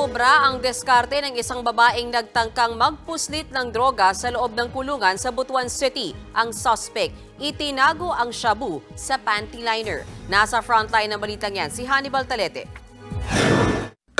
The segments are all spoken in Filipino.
Sumubra ang diskarte ng isang babaeng nagtangkang magpuslit ng droga sa loob ng kulungan sa Butuan City. Ang suspect, itinago ang shabu sa panty liner. Nasa frontline ng balitang yan, si Hannibal Talete.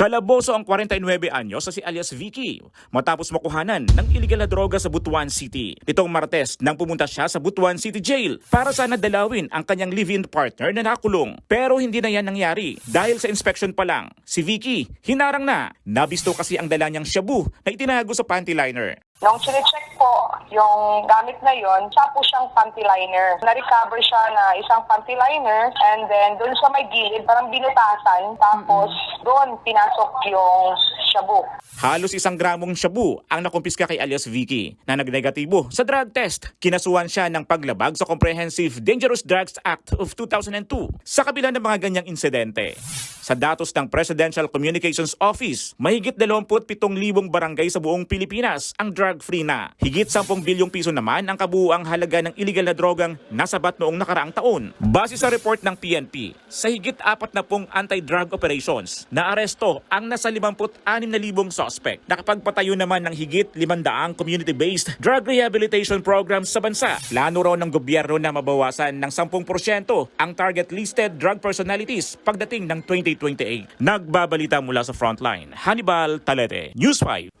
Kalaboso ang 49 anyos sa si alias Vicky matapos makuhanan ng illegal na droga sa Butuan City. Nitong Martes nang pumunta siya sa Butuan City Jail para sana dalawin ang kanyang live-in partner na nakulong. Pero hindi na yan nangyari dahil sa inspection pa lang. Si Vicky hinarang na. Nabisto kasi ang dala niyang shabu na itinago sa panty liner. Nung chinecheck po yung gamit na yon, siya po siyang panty liner. Na-recover siya na isang panty liner and then doon sa may gilid, parang binutasan. Tapos doon pinasok yung shabu. Halos isang gramong shabu ang nakumpiska kay alias Vicky na nagnegatibo sa drug test. Kinasuhan siya ng paglabag sa Comprehensive Dangerous Drugs Act of 2002 sa kabila ng mga ganyang insidente. Sa datos ng Presidential Communications Office, mahigit 27,000 barangay sa buong Pilipinas ang drug-free na. Higit 10 bilyong piso naman ang kabuuang halaga ng illegal na drogang nasabat noong nakaraang taon. Base sa report ng PNP, sa higit 40 anti-drug operations, naaresto ang nasa 56,000 suspect. Nakapagpatayo naman ng higit 500 community-based drug rehabilitation programs sa bansa. Plano raw ng gobyerno na mabawasan ng 10% ang target listed drug personalities pagdating ng 2028. Nagbabalita mula sa Frontline, Hannibal Talete, News 5.